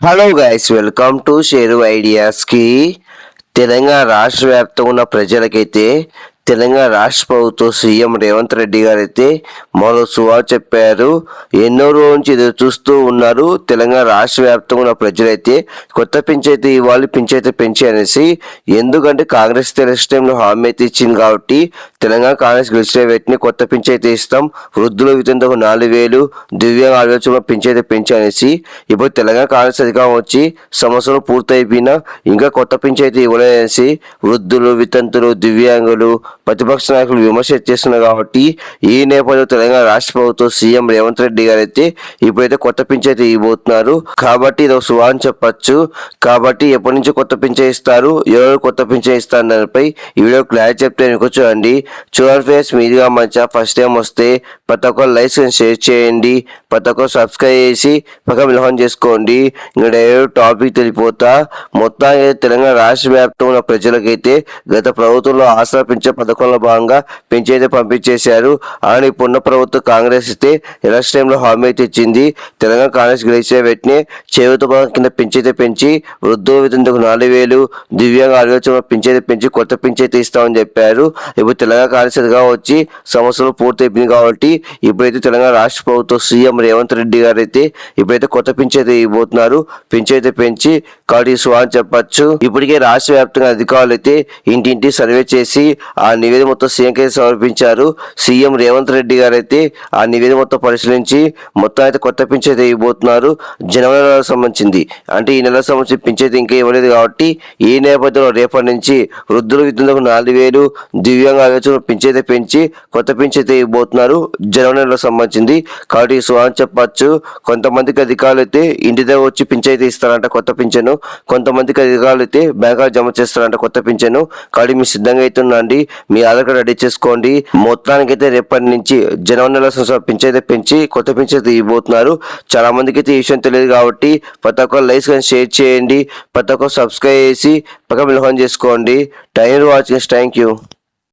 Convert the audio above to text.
Hello guys welcome to Sheru ఐడియాస్కి Telangana రాష్ట్ర వ్యాప్తంగా ఉన్న ప్రజలకైతే తెలంగాణ రాష్ట్ర ప్రభుత్వం సీఎం రేవంత్ రెడ్డి గారు అయితే మరో సువా చెప్పారు. ఎన్నో రోజు నుంచి ఎదురు చూస్తూ ఉన్నారు. తెలంగాణ రాష్ట్ర వ్యాప్తంగా ఉన్న ప్రజలైతే కొత్త పింఛైతే ఇవ్వాలి పింఛైతే పెంచి అనేసి ఎందుకంటే కాంగ్రెస్ తెలిసిన టైంలో హామీ అయితే ఇచ్చింది కాబట్టి తెలంగాణ కాంగ్రెస్ గెలిచిన వ్యక్తిని కొత్త పింఛైతే ఇస్తాం వృద్ధులు వితంతకు నాలుగు వేలు దివ్యాంగ ఆలోచన పింఛైతే పెంచనేసి ఇప్పుడు తెలంగాణ కాంగ్రెస్ అధికారం వచ్చి సంవత్సరం పూర్తయిపోయినా ఇంకా కొత్త పింఛైతే ఇవ్వలేదనేసి వృద్ధులు వితంతులు దివ్యాంగులు ప్రతిపక్ష నాయకులు విమర్శ చేస్తున్నారు కాబట్టి ఈ నేపథ్యంలో తెలంగాణ రాష్ట్ర ప్రభుత్వం సీఎం రేవంత్ రెడ్డి గారు అయితే ఇప్పుడైతే కొత్త పింఛైతే ఇవ్వబోతున్నారు. కాబట్టి ఇది ఒక శుభ చెప్పచ్చు. కాబట్టి ఎప్పటి నుంచి కొత్త పింఛన్ ఇస్తారు? ఎవరు కొత్త పింఛన్ ఇస్తారు దానిపై ఈ వీడియో క్లారిటీ చెప్తే మీకు చూడండి. చూడండి ఫేస్ మీదుగా మంచిగా ఫస్ట్ టైం వస్తే ప్రతి ఒక్కరు లైసెన్స్ షేర్ చేయండి. ప్రతి ఒక్కరు సబ్స్క్రైబ్ చేసి పక్క మిలహం చేసుకోండి. ఇంకా టాపిక్ తెలిపోతా. మొత్తానికి తెలంగాణ రాష్ట్ర వ్యాప్తంగా ప్రజలకైతే గత ప్రభుత్వంలో ఆసరా పెంచే పథకంలో భాగంగా పెంచైతే పంపించేశారు. అని ఇప్పుడున్న ప్రభుత్వం కాంగ్రెస్ అయితే ఎలక్షన్ టైంలో హామీ అయితే ఇచ్చింది. తెలంగాణ కాంగ్రెస్ గెలిచిన వెంటనే చేయూత పథకం కింద పెంచైతే పెంచి వృద్ధు విధంగా నాలుగు వేలు దివ్యాంగ ఆలోచన పెంచైతే పెంచి కొత్త పెంచైతే ఇస్తామని చెప్పారు. ఇప్పుడు తెలంగాణ కాంగ్రెస్ వచ్చి సంవత్సరం పూర్తయిపోయింది కాబట్టి ఇప్పుడైతే తెలంగాణ రాష్ట్ర ప్రభుత్వం సీఎం రేవంత్ రెడ్డి గారు అయితే ఇప్పుడైతే కొత్త పెంచైతే ఇవ్వబోతున్నారు. పెంచైతే పెంచి కాబట్టి అని చెప్పచ్చు. ఇప్పటికే రాష్ట్ర వ్యాప్తంగా అధికారులు అయితే ఇంటింటి సర్వే చేసి ఆ నివేదిక మొత్తం సీఎం సమర్పించారు. సీఎం రేవంత్ రెడ్డి గారు అయితే ఆ నివేదిక మొత్తం పరిశీలించి మొత్తం అయితే కొత్త పింఛైతే ఇవ్వబోతున్నారు. జనవరి నెలకు సంబంధించింది. అంటే ఈ నెలకు సంబంధించి పింఛైతే ఇంకా ఇవ్వలేదు కాబట్టి ఈ నేపథ్యంలో రేపటి నుంచి వృద్ధుల విద్యులకు నాలుగు వేలు దివ్యాంగ ఆలోచన పెంచి కొత్త పెంచైతే ఇవ్వబోతున్నారు. జనవరి నెలకు సంబంధించింది. కాబట్టి ఈ సువాన్ చెప్పచ్చు. కొంతమందికి అధికారులు అయితే ఇంటి దగ్గర వచ్చి పింఛైతే ఇస్తారంట కొత్త పింఛను. కొంతమందికి అధికారులు అయితే బ్యాంకులో జమ చేస్తారంట కొత్త పింఛను. కాబట్టి మీరు సిద్ధంగా అయితే ఉండండి. మీ ఆధార్ కార్డు రెడీ చేసుకోండి. మొత్తానికి అయితే రేపటి నుంచి జనవరి నెల సంవత్సరం పింఛైతే పెంచి కొత్త పెంచైతే ఇవ్వబోతున్నారు. చాలా మందికి అయితే ఈ విషయం తెలియదు కాబట్టి ప్రతి ఒక్కరు లైక్స్ కానీ షేర్ చేయండి. ప్రతి ఒక్కరు సబ్స్క్రైబ్ చేసి పక్క మిలహం చేసుకోండి. Time watch thank you.